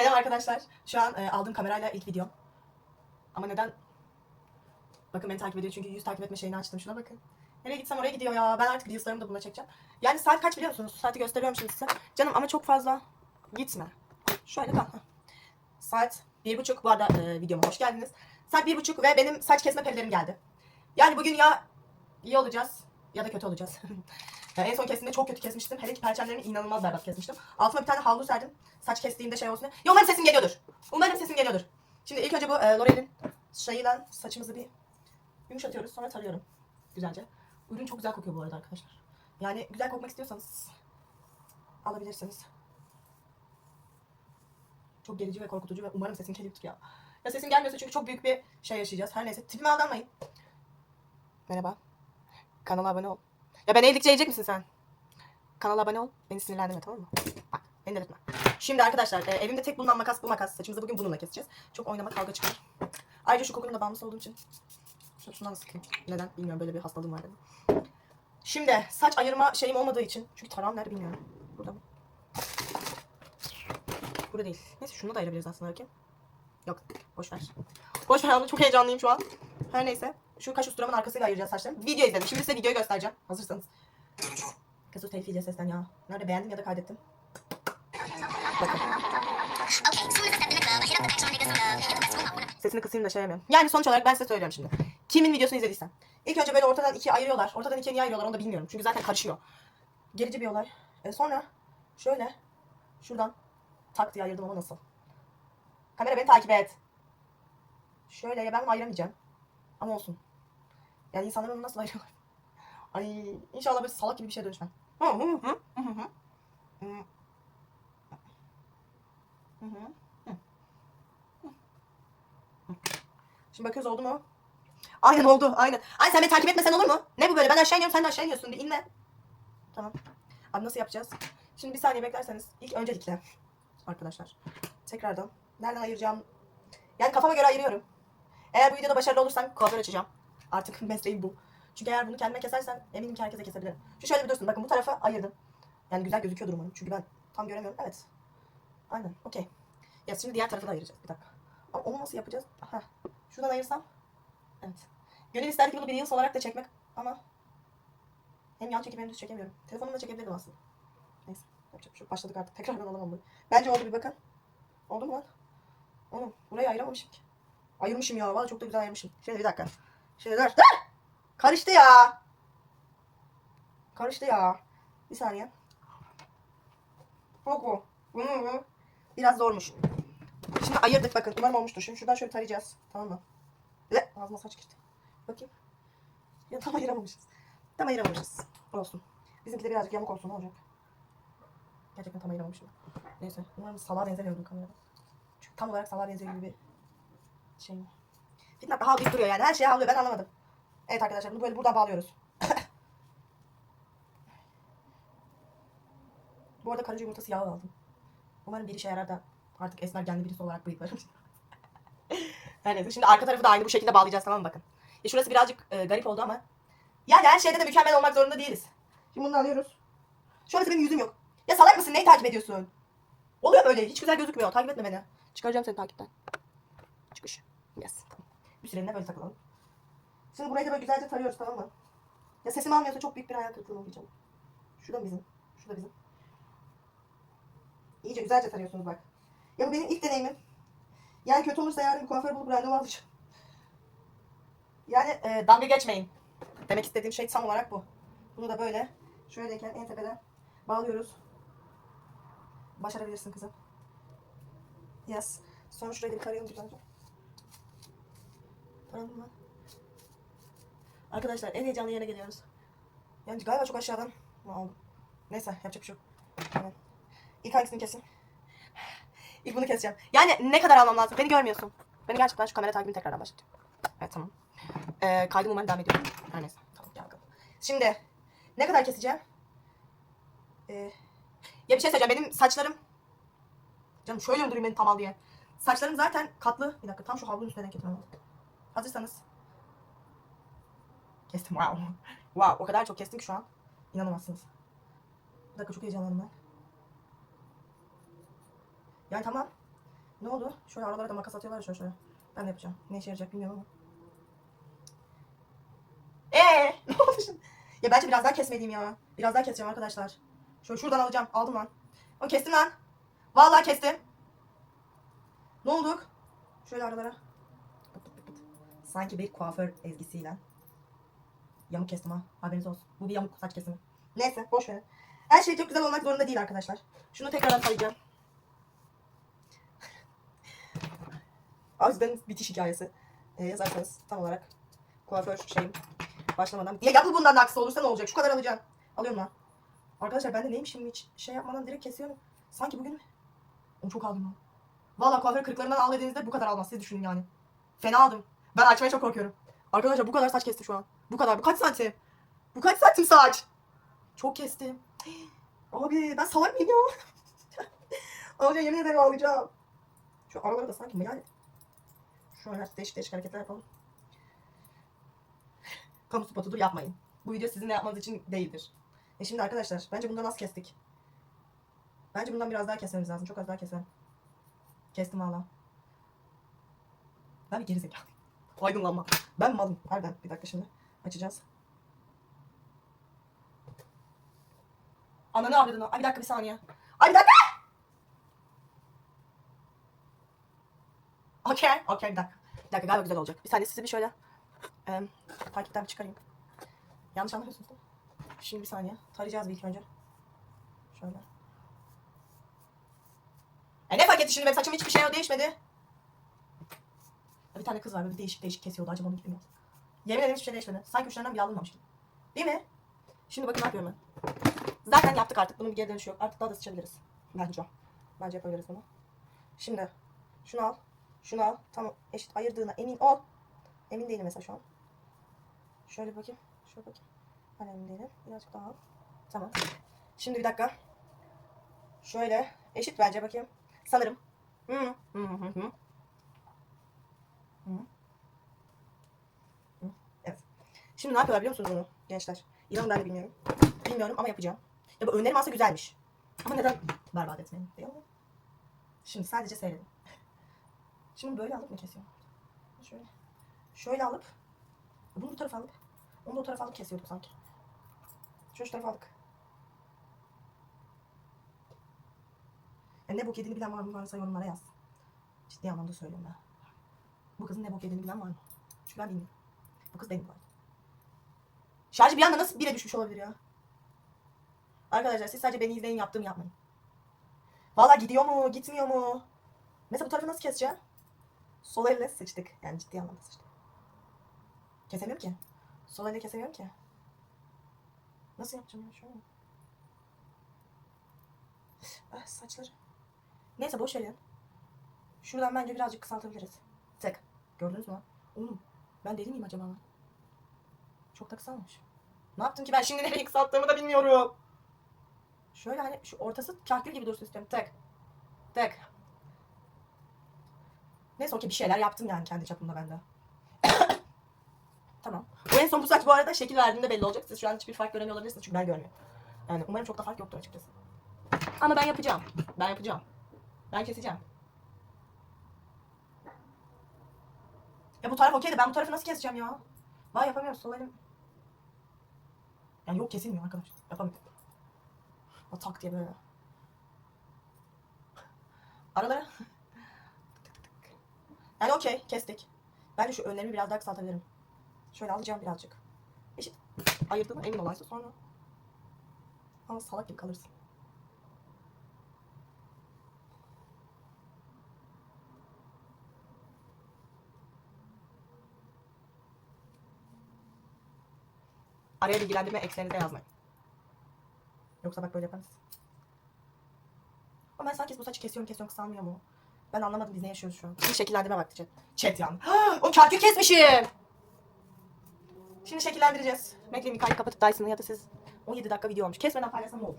Selam arkadaşlar. Şu an e, aldığım kamerayla ilk videom. Ama neden? Bakın beni takip ediyor çünkü yüz takip etme şeyini açtım. Şuna bakın. Nereye gitsem oraya gidiyor ya. Ben artık Reels'larımı da buna çekeceğim. Yani saat kaç biliyor musunuz? Saati gösteriyorum şimdi size. Canım ama çok fazla gitme. Şöyle kal. Saat bir buçuk. Bu arada e, videoma hoş geldiniz. Saat bir buçuk ve benim saç kesme perilerim geldi. Yani bugün ya iyi olacağız ya da kötü olacağız. Yani en son kestiğimde çok kötü kesmiştim. Hele ki perçemlerimi inanılmaz berbat kesmiştim. Altıma bir tane havlu serdim. Saç kestiğimde şey olsun diye. Ya umarım sesim geliyordur. Umarım sesim geliyordur. Şimdi ilk önce bu e, L'Oreal'in şeyiyle saçımızı bir yumuşatıyoruz. Sonra tarıyorum. Güzelce. Ürün çok güzel kokuyor bu arada arkadaşlar. Yani güzel kokmak istiyorsanız alabilirsiniz. Çok gerici ve korkutucu ve umarım sesim geliyordur ya. Ya sesim gelmiyorsa çünkü çok büyük bir şey yaşayacağız. Her neyse. Tipime aldanmayın. Merhaba. Kanala abone ol. Ya ben eğildikçe yiyecek misin sen? Kanala abone ol. Beni sinirlendirme tamam mı? Bak beni delirtme. Şimdi arkadaşlar e, evimde tek bulunan makas bu makas. Saçımızı bugün bununla keseceğiz. Çok oynama kavga çıkar. Ayrıca şu kokunun da bağımlısı olduğum için. Şu- Şundan da sıkayım. Neden? Bilmiyorum böyle bir hastalığım var benim. Şimdi saç ayırma şeyim olmadığı için. Çünkü tarağım nerede bilmiyorum. Burada mı? Burada değil. Neyse şunu da ayırabiliriz aslında bakayım. Yok. Boş ver. Boş ver çok heyecanlıyım şu an. Her neyse. Şu kaş usturamın arkasıyla ayıracağız saçlarımı. Video izledim. Şimdi size videoyu göstereceğim. Hazırsanız. Kızıl tevfiyle seslen ya. Nerede beğendim ya da kaydettim. Bakın. Sesini kısayım da şey yapayım. Yani sonuç olarak ben size söylüyorum şimdi. Kimin videosunu izlediysen. İlk önce böyle ortadan ikiye ayırıyorlar. Ortadan ikiye niye ayırıyorlar onu da bilmiyorum. Çünkü zaten karışıyor. Gerici bir olay. E sonra şöyle şuradan tak diye ayırdım ama nasıl? Kamera beni takip et. Şöyle ya ben ayıramayacağım. Ama olsun. Yani insanlar onu nasıl ayırıyorlar? Ay inşallah böyle salak gibi bir şey dönüşmem. Hı. Hı hı. Şimdi bakıyoruz oldu mu? Aynen oldu aynen. Ay sen beni takip etmesen olur mu? Ne bu böyle ben aşağı iniyorum sen de aşağı iniyorsun bir inle. Tamam. Abi nasıl yapacağız? Şimdi bir saniye beklerseniz ilk öncelikle arkadaşlar tekrardan nereden ayıracağım? Yani kafama göre ayırıyorum. Eğer bu videoda başarılı olursam kuaför açacağım. Artık mesleğim bu. Çünkü eğer bunu kendime kesersem eminim ki herkese kesebilirim. Şu şöyle bir dursun. Bakın bu tarafa ayırdım. Yani güzel gözüküyordur umarım. Çünkü ben tam göremiyorum. Evet. Aynen. Okey. Ya şimdi diğer tarafı da ayıracağız. Bir dakika. Ama onu nasıl yapacağız? Heh. Şuradan ayırsam. Evet. Gönül isterdi ki bunu bir Reels olarak da çekmek ama hem yan çekip hem düz çekemiyorum. Telefonumla çekebilirdim aslında. Neyse. Yapacak şey. Başladık artık. Tekrardan alamam bunu. Bence oldu bir bakın. Oldu mu lan? Oğlum burayı ayıramamışım ki. Ayırmışım ya. Valla çok da güzel ayırmışım. Şimdi bir dakika. Dur. Dur! Karıştı ya. Karıştı ya. Bir saniye. Bu. Bunu Biraz zormuş. Şimdi ayırdık bakın. Umarım olmuştur. Şimdi şuradan şöyle tarayacağız. Tamam mı? Ve ağzıma saç girdi. Bakayım. Ya tam ayıramamışız. Tam ayıramamışız. Olsun. Bizimki de birazcık yamuk olsun ne olacak? Gerçekten tam ayıramamışım. Neyse. Umarım salağa benzemiyordur kamerada. Çünkü tam olarak salağa benziyor gibi bir şey. Fitnat havlayıp duruyor yani. Her şeye havlıyor. Ben anlamadım. Evet arkadaşlar bunu böyle buradan bağlıyoruz. Bu arada karınca yumurtası yağı aldım. Umarım bir işe yarar da artık esmer genli birisi olarak bıyıklarım. Neyse şimdi arka tarafı da aynı bu şekilde bağlayacağız tamam mı bakın. Ya şurası birazcık e, garip oldu ama. Yani her şeyde de mükemmel olmak zorunda değiliz. Şimdi bunu alıyoruz. Şurası benim yüzüm yok. Ya salak mısın? Neyi takip ediyorsun? Oluyor böyle. Hiç güzel gözükmüyor. Takip etme beni. Çıkaracağım seni takipten. Çıkış. Yes. Bir süreliğine böyle takılalım. Şimdi burayı da böyle güzelce tarıyoruz tamam mı? Ya sesim almıyorsa çok büyük bir hayal kırıklığı olacağım. Şu da bizim. Şu da bizim. İyice güzelce tarıyorsunuz bak. Ya bu benim ilk deneyimim. Yani kötü olursa yarın bir kuaför bulup randevu alacağım. Yani e, dalga geçmeyin. Demek istediğim şey tam olarak bu. Bunu da böyle şöyleyken en tepeden bağlıyoruz. Başarabilirsin kızım. Yes. Sonra şurayı bir tarayalım güzelce. Mı? Arkadaşlar en heyecanlı yere geliyoruz. Yani galiba çok aşağıdan mı aldım? Neyse yapacak bir şey yok. Evet. İlk hangisini keseyim? İlk bunu keseceğim. Yani ne kadar almam lazım? Beni görmüyorsun. Beni gerçekten şu kamera takibini tekrardan başlatıyor. Evet tamam. Ee, kaydım umarım devam ediyor. Her neyse. Tamam gel bakalım. Şimdi ne kadar keseceğim? Ee, ya bir şey söyleyeceğim. Benim saçlarım Canım şöyle mi durayım beni tam al diye. Saçlarım zaten katlı. Bir dakika tam şu havlunun üstüne denk getirmem lazım. Hazırsanız. Kestim wow. Wow o kadar çok kestim ki şu an. İnanamazsınız. Bir dakika çok heyecanlandım ben. Yani tamam. Ne oldu? Şöyle aralara da makas atıyorlar şöyle şöyle. Ben de yapacağım. Ne işe yarayacak bilmiyorum ama. Eee ne oldu şimdi? Ya bence biraz daha kesmeliyim ya. Biraz daha keseceğim arkadaşlar. Şöyle şuradan alacağım. Aldım lan. O kestim lan. Vallahi kestim. Ne olduk? Şöyle aralara. Sanki bir kuaför ezgisiyle. Yamuk kestim ha. Haberiniz olsun. Bu bir yamuk saç kesimi. Neyse boş verin. Her şey çok güzel olmak zorunda değil arkadaşlar. Şunu tekrardan sayacağım. Azden bitiş hikayesi e, yazarsanız tam olarak kuaför şeyim başlamadan. Ya, ya bu bundan da aksi olursa ne olacak? Şu kadar alacağım. Alıyorum lan. Arkadaşlar ben de neymiş şimdi hiç şey yapmadan direkt kesiyorum. Sanki bugün onu çok aldım lan. Valla kuaför kırıklarından dediğinizde bu kadar almaz. Siz düşünün yani. Fena aldım. Ben açmaya çok korkuyorum. Arkadaşlar bu kadar saç kesti şu an. Bu kadar. Bu kaç santim? Bu kaç santim saç? Çok kestim. Abi ben salak mıyım ya? Alacağım yemin ederim alacağım. Şu araları da sanki meyal. Şöyle değişik değişik hareketler yapalım. Kamu spotudur yapmayın. Bu video sizinle yapmanız için değildir. E şimdi arkadaşlar bence bundan az kestik. Bence bundan biraz daha kesmemiz lazım. Çok az daha keselim. Kestim valla. Ben bir gerizekalı. Aydınlanma. Ben malım. Harbiden. Bir dakika şimdi. Açacağız. Ananı avradını. Ay bir dakika bir saniye. Ay bir dakika. Okey. Okey bir dakika. Bir dakika galiba güzel olacak. Bir saniye sizi bir şöyle e, takipten bir çıkarayım. Yanlış anlamıyorsunuz değil mi? Şimdi bir saniye. Tarayacağız bir ilk önce. Şöyle. E ne fark etti şimdi benim saçım hiçbir şey değişmedi. Bir tane kız var böyle değişik değişik kesiyordu. Acaba onu gittim mi? Yemin ederim hiçbir şey değişmedi. Sanki uçlarından bile alınmamış gibi. Değil mi? Şimdi bakın ne yapıyorum ben. Zaten yaptık artık. Bunun bir geri dönüşü yok. Artık daha da sıçabiliriz. Bence. Bence yapabiliriz bunu. Şimdi şunu al. Şunu al. Tam eşit ayırdığına emin ol. Emin değilim mesela şu an. Şöyle bakayım. Şöyle bakayım. Ben emin değilim. Birazcık daha al. Tamam. Şimdi bir dakika. Şöyle. Eşit bence bakayım. Sanırım. Hı hı. Hı. Hı. Evet. Şimdi ne yapıyorlar biliyor musunuz bunu gençler? İnanın ben de bilmiyorum. Bilmiyorum ama yapacağım. Ya bu önerim aslında güzelmiş. Ama neden berbat etmeyin değil mi? Şimdi sadece seyredin. Şimdi böyle alıp mı kesiyorum? Şöyle. Şöyle alıp bunu bu tarafa alıp onu da o tarafa alıp kesiyorduk sanki. Şöyle şu tarafa aldık. Ya ne bok yediğini bilen var mı varsa yorumlara yaz. Ciddi anlamda söylüyorum ben. Bu kızın ne bok yediğini bilen var mı? Çünkü ben bilmiyorum. Bu kız benim bu arada. Şarjı bir anda nasıl bire düşmüş olabilir ya? Arkadaşlar siz sadece beni izleyin yaptığımı yapmayın. Valla gidiyor mu gitmiyor mu? Mesela bu tarafı nasıl keseceğim? Sol elle sıçtık. Yani ciddi anlamda sıçtık. Kesemiyorum ki. Sol elle kesemiyorum ki. Nasıl yapacağım ya şöyle? Ah saçları. Neyse boş verin. Şuradan bence birazcık kısaltabiliriz. Tek. Gördünüz mü? lan? Oğlum ben deli miyim acaba? Çok da kısalmış. Ne yaptım ki ben şimdi nereye kısalttığımı da bilmiyorum. Şöyle hani şu ortası kahkül gibi dursun istiyorum. Tek. Tek. Neyse okey bir şeyler yaptım yani kendi çapımda ben de. tamam. Bu en son bu saç bu arada şekil verdiğinde belli olacak. Siz şu an hiçbir fark göremiyor olabilirsiniz çünkü ben görmüyorum. Yani umarım çok da fark yoktur açıkçası. Ama ben yapacağım. Ben yapacağım. Ben keseceğim. Ya bu taraf okey de ben bu tarafı nasıl keseceğim ya? Vay yapamıyorum sol elim. Yani yok kesilmiyor arkadaşlar. Yapamıyorum. O tak diye böyle. Aralara. Yani okey kestik. Bence şu önlerimi biraz daha kısaltabilirim. Şöyle alacağım birazcık. Eşit. Ayırdığıma emin olaysa sonra. Ama salak gibi kalırsın. Araya bilgilendirme ekseninize yazmayın. Yoksa bak böyle yaparız. Ama ben sanki bu saçı kesiyorum kesiyorum kısalmıyor mu? Ben anlamadım biz ne yaşıyoruz şu an. Bir şekillendirme vakti chat. Chat yani. o kakül kesmişim. Şimdi şekillendireceğiz. Bekleyin Mikail'i kapatıp Dyson'ı ya da siz 17 dakika video olmuş. Kesmeden paylaşsam ne olur?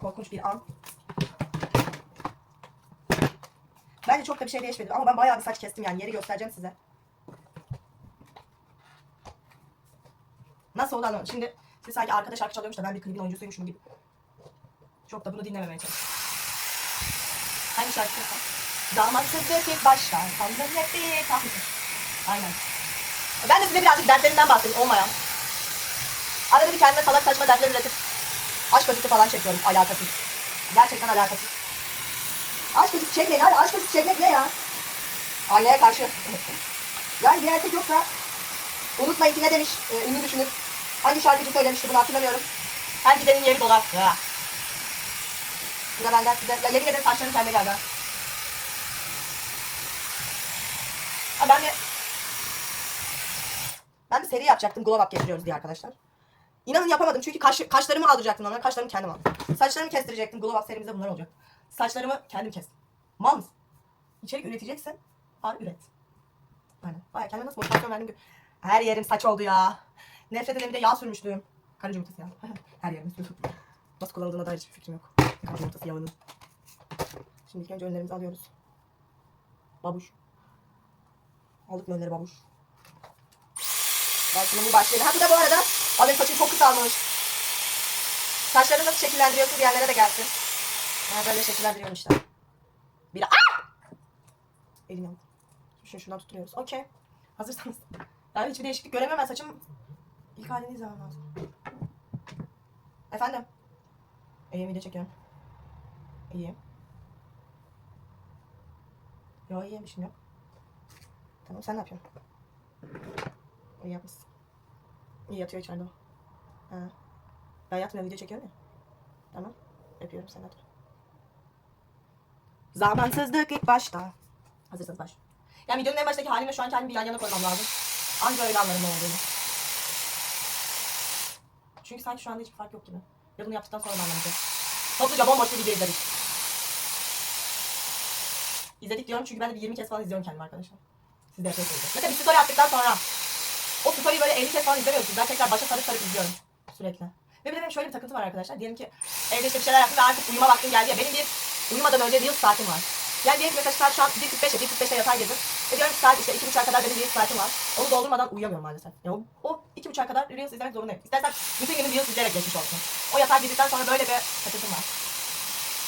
Korkunç bir an. Bence çok da bir şey değişmedi ama ben bayağı bir saç kestim yani yeri göstereceğim size. Nasıl oldu anlamadım. Şimdi siz sanki arkada şarkı çalıyormuş da ben bir klibin oyuncusuymuşum gibi. Çok da bunu dinlememeye çalışıyorum. Hangi şarkı çalsam? Zamansızlık ilk başta. Sandım hep bir tahmin. Aynen. Ben de size birazcık dertlerinden bahsedeyim olmayan. Arada bir kendime salak saçma dertler üretip aşk acısı falan çekiyorum alakasız. Gerçekten alakasız. Aşk acısı çekmeyin aşk acısı çekmek ne ya? Anneye karşı. yani bir erkek yoksa unutmayın ki ne demiş e, ünlü düşünür. Hangi şarkıcı söylemişti bunu hatırlamıyorum. Her gidenin yeri dolar. Ya. Bu da benden size. Ya yemin ederim saçlarım kendine geldi. ha. Ha, ben bir ben bir seri yapacaktım glow up getiriyoruz diye arkadaşlar. İnanın yapamadım çünkü kaş, kaşlarımı aldıracaktım onlara. Kaşlarımı kendim aldım. Saçlarımı kestirecektim. Glow up serimizde bunlar olacak. Saçlarımı kendim kestim. Mal mısın? İçerik üreteceksin. Al üret. Aynen. Baya kendime nasıl motivasyon verdim. gö- Her yerim saç oldu ya. Nefret ederim de yağ sürmüştüm. Karınca yumurtası yağı. Her yerim sürmüştüm. Nasıl kullanıldığına dair hiçbir fikrim yok. Karınca yumurtası yağının. Şimdi ilk önce önlerimizi alıyoruz. Babuş. Aldık mı önleri babuş? Bu başlayalım. Ha bu da bu arada. Abi saçım çok kısalmış. Saçlarını nasıl şekillendiriyorsun diyenlere de gelsin. Ha böyle şekillendiriyorum işte. Bir Aa! Elim yandı. Şunu şuradan tutturuyoruz. Okey. Hazırsanız. Yani hiçbir değişiklik göremem ben saçım. İlk halini izlemem lazım. Efendim. İyiyim video çekiyorum. İyiyim. Yo iyiyim işim yok. Tamam sen ne yapıyorsun? İyi yapmışsın. İyi yatıyor içeride o. Ha. Ben yatmıyorum video çekiyorum ya. Tamam. Öpüyorum seni hadi. Zamansızlık ilk başta. Hazırsanız baş. Yani videonun en baştaki halimle şu an kendimi bir yan yana koymam lazım. Anca öyle anlarım ne olduğunu. Çünkü sanki şu anda hiçbir fark yok gibi. Ve bunu yaptıktan sonra anlamayacağız. Topluca bomboş bir video izledik. İzledik diyorum çünkü ben de bir 20 kez falan izliyorum kendimi arkadaşlar. Siz de yapıyorsunuz. Mesela bir story attıktan sonra o story'i böyle 50 kez falan izlemiyorsunuz. Ben tekrar başa sarıp sarıp izliyorum sürekli. Ve bir de benim şöyle bir takıntı var arkadaşlar. Diyelim ki evde işte bir şeyler yaptım ve artık uyuma vaktim geldi ya. Benim bir uyumadan önce Reels saatim var. Yani diyelim mesela saat şu an 1.45'e 1.45'te yatağa girdim. Ve diyorum ki saat işte 2.30'a kadar benim Reels saatim var. Onu doldurmadan uyuyamıyorum maalesef. Ya o, o 2.30'a kadar Reels izlemek zorundayım. İstersen bütün günüm Reels izleyerek geçmiş olsun. O yatağa girdikten sonra böyle bir takıntım var.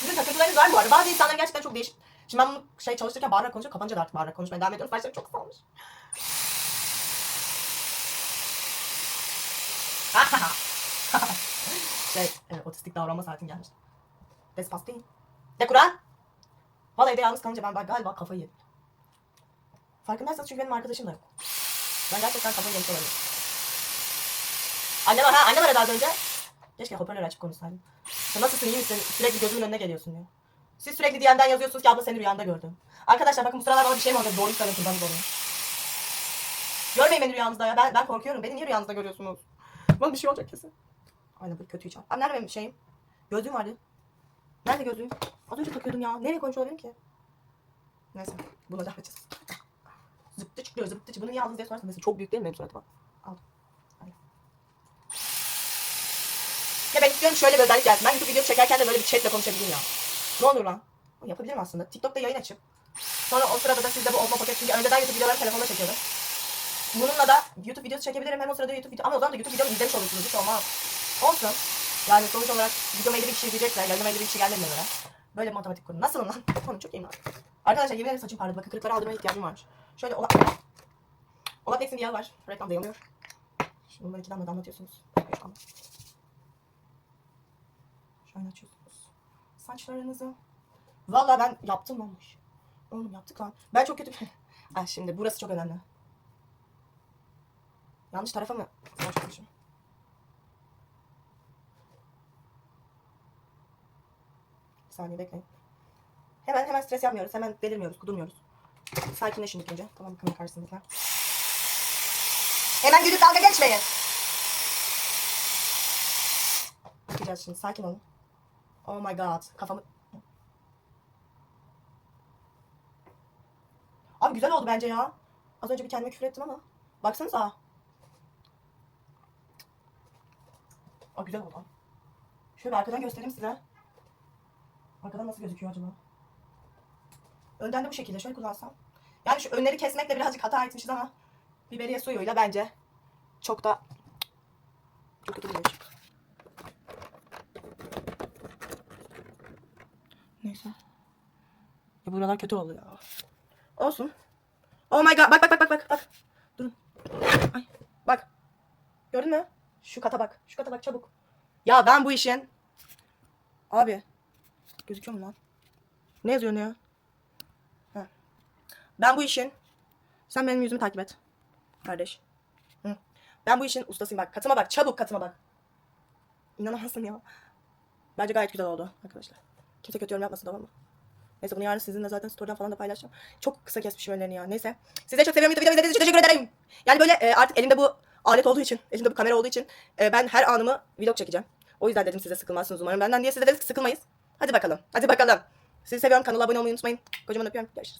Sizin takıntılarınız var bu arada? Bazı insanların gerçekten çok değişik. Şimdi ben bunu şey çalıştırırken bağırarak konuşuyorum. Kapanınca da artık bağırarak konuşmaya devam ediyorum. Saçlarım çok salmış. şey, e, otistik davranma saatim gelmiş. Despastayım. De Kur'an. Vallahi evde yalnız kalınca ben, galiba kafayı yedim. Farkındaysanız çünkü benim arkadaşım da yok. Ben gerçekten kafayı yemiş olabilirim. Annem var ha, annem aradı az önce. Keşke hoparlör açıp konuşsaydım. Ya nasılsın iyi misin? Sürekli gözümün önüne geliyorsun diyor. Siz sürekli DM'den yazıyorsunuz ki abla seni rüyanda gördüm. Arkadaşlar bakın bu sıralar bana bir şey mi olacak? Doğruyu söyleyin kurbanınız olayım. Görmeyin beni rüyanızda ya. Ben, ben korkuyorum. Beni niye rüyanızda görüyorsunuz? Bana bir şey olacak kesin. Aynen bu kötü hiç. Abi nerede benim şeyim? Gözlüğüm vardı. Nerede gözlüğüm? Az önce takıyordum ya. Nereye koymuş olabilirim ki? Neyse. Buna devam edeceğiz. Zıptı çıkıyor zıptı çıkıyor. Bunu niye aldınız diye sorarsan mesela çok büyük değil mi benim suratıma? Aldım. Ya ben istiyorum şöyle bir özellik gelsin. Ben YouTube videosu çekerken de böyle bir chatle konuşabileyim ya. Ne olur lan? Yapabilirim aslında. TikTok'ta yayın açıp. Sonra o sırada da sizde bu olma paket. Çünkü önceden YouTube videoları telefonda çekiyordum. Bununla da YouTube videosu çekebilirim. Hem o sırada YouTube video. Ama o zaman da YouTube videomu izlemiş olursunuz. Hiç olmaz. Olsun. Yani sonuç olarak videoma 50 bir kişi izleyecekse, yayınıma 50 bir kişi geldiğine göre. Böyle matematik kurun. Nasıl lan? Konu çok iyi lan. Arkadaşlar yemin ederim saçım parladı. Bakın kırıkları aldırmaya ihtiyacım var. Şöyle ola... Olapex'in bir yağı var. Reklam dayanıyor. Şimdi bunları iki damla damlatıyorsunuz. Üç. Şöyle açıyorsunuz. Saçlarınızı. Vallahi ben yaptım işi. Oğlum yaptık lan. Ben çok kötü. Ha şimdi burası çok önemli. Yanlış tarafa mı saç koymuşum? Bir saniye bekleyin. Hemen hemen stres yapmıyoruz. Hemen delirmiyoruz, kudurmuyoruz. Sakinleşin ilk önce. Tamam kamera karşısındakiler. Hemen gülüp dalga geçmeyin. Bakacağız şimdi. Sakin olun. Oh my god. Kafamı... Abi güzel oldu bence ya. Az önce bir kendime küfür ettim ama. Baksanıza. Aa güzel oldu. Şöyle arkadan göstereyim size. Arkadan nasıl gözüküyor acaba? Önden de bu şekilde şöyle kullansam. Yani şu önleri kesmekle birazcık hata etmişiz ama biberiye suyuyla bence çok da Çok kötü bir. Neyse. Ya buralar kötü oldu ya. Olsun. Oh my god. Bak bak bak bak. bak. Durun. Ay. Bak. Gördün mü? Şu kata bak. Şu kata bak çabuk. Ya ben bu işin. Abi. Gözüküyor mu lan? Ne yazıyor ne ya? Ha. Ben bu işin. Sen benim yüzümü takip et. Kardeş. Hı. Ben bu işin ustasıyım bak. Katıma bak. Çabuk katıma bak. İnanamazsın ya. Bence gayet güzel oldu arkadaşlar. Kimse kötü yorum yapmasın tamam mı? Neyse bunu yarın sizinle zaten story'den falan da paylaşacağım. Çok kısa kesmişim önlerini ya. Neyse. Size çok seviyorum. Video izlediğiniz için teşekkür ederim. Yani böyle e, artık elimde bu alet olduğu için, elimde bu kamera olduğu için e, ben her anımı vlog çekeceğim. O yüzden dedim size sıkılmazsınız umarım benden diye size de sıkılmayız. Hadi bakalım. Hadi bakalım. Sizi seviyorum. Kanala abone olmayı unutmayın. Kocaman öpüyorum. Görüşürüz.